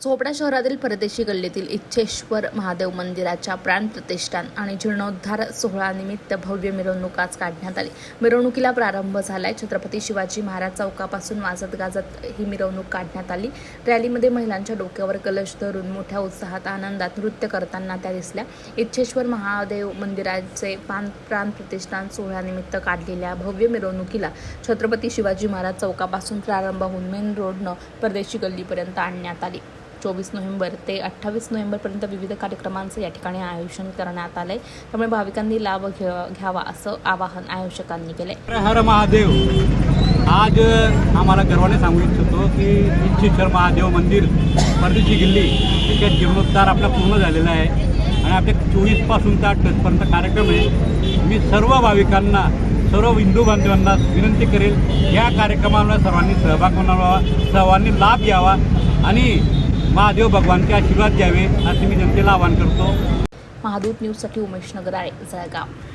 चोपडा शहरातील परदेशी गल्लीतील इच्छेश्वर महादेव मंदिराच्या प्राणप्रतिष्ठान आणि जीर्णोद्धार सोहळानिमित्त भव्य मिरवणूक आज काढण्यात आली. मिरवणुकीला प्रारंभ झालाय. छत्रपती शिवाजी महाराज चौकापासून वाजत गाजत ही मिरवणूक काढण्यात आली. रॅलीमध्ये महिलांच्या डोक्यावर कलश धरून मोठ्या उत्साहात आनंदात नृत्य करताना त्या दिसल्या. इच्छेश्वर महादेव मंदिराचे पान प्राणप्रतिष्ठान सोहळ्यानिमित्त काढलेल्या भव्य मिरवणुकीला छत्रपती शिवाजी महाराज चौकापासून प्रारंभ होऊन मेन रोडनं परदेशी गल्लीपर्यंत आणण्यात आली. चोवीस नोव्हेंबर ते अठ्ठावीस नोव्हेंबरपर्यंत विविध कार्यक्रमांचं या ठिकाणी आयोजन करण्यात आलंय. त्यामुळे भाविकांनी लाभ घे घ्यावा असं आवाहन आयोजकांनी केलंय. हर हर महादेव. आज आम्हाला गर्वाने सांगू इच्छितो की इच्छेश्वर महादेव मंदिर परदेशी गिल्ली त्याच्या जीर्णोद्धार आपला पूर्ण झालेला आहे. आणि आपल्या चोवीसपासून ते अठ्ठावीसपर्यंत कार्यक्रम आहे. मी सर्व भाविकांना सर्व हिंदू बांधवांना विनंती करेल या कार्यक्रमाला सर्वांनी सहभाग म्हणावा सर्वांनी लाभ घ्यावा. आणि महादेव भगवानचे आशीर्वाद घ्यावे असे मी जनतेला आवाहन करतो. महादूत न्यूजसाठी उमेश नगराळे जळगाव.